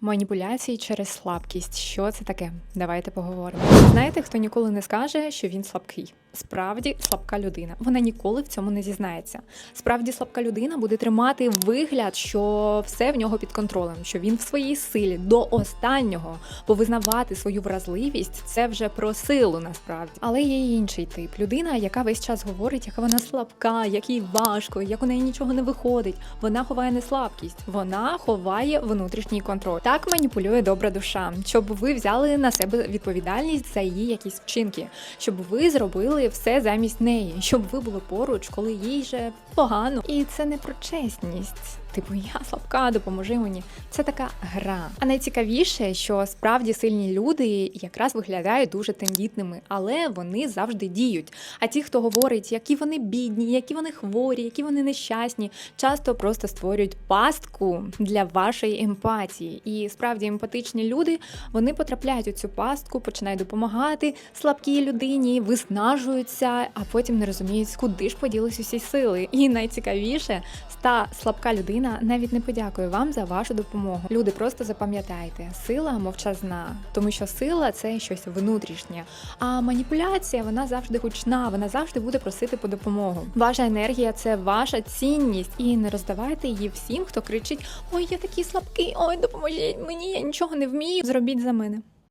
Маніпуляції через слабкість. Що це таке? Давайте поговоримо. Знаєте, хто ніколи не скаже, що він слабкий? Справді слабка людина. Вона ніколи в цьому не зізнається. Справді слабка людина буде тримати вигляд, що все в нього під контролем, що він в своїй силі до останнього, бо визнавати свою вразливість це вже про силу насправді. Але є інший тип людина, яка весь час говорить, яка вона слабка, як їй важко, як у неї нічого не виходить. Вона ховає не слабкість, вона ховає внутрішній контроль. Так маніпулює добра душа, щоб ви взяли на себе відповідальність за її якісь вчинки, щоб ви зробили все замість неї, щоб ви були поруч, коли їй же погано. І це не про чесність. Типу, я слабка, допоможи мені. Це така гра. А найцікавіше, що справді сильні люди якраз виглядають дуже тендітними, але вони завжди діють. А ті, хто говорить, які вони бідні, які вони хворі, які вони нещасні, часто просто створюють пастку для вашої емпатії. І справді емпатичні люди вони потрапляють у цю пастку, починають допомагати слабкій людині, виснажуються, а потім не розуміють, куди ж поділись усі сили. І найцікавіше, та слабка людина навіть не подякує вам за вашу допомогу. Люди, просто запам'ятайте, сила мовчазна, тому що сила це щось внутрішнє. А маніпуляція вона завжди гучна, вона завжди буде просити по допомогу. Ваша енергія це ваша цінність, і не роздавайте її всім, хто кричить: Ой, я такий слабкий, ой, допоможіть мені, я нічого не вмію. Зробіть за мене.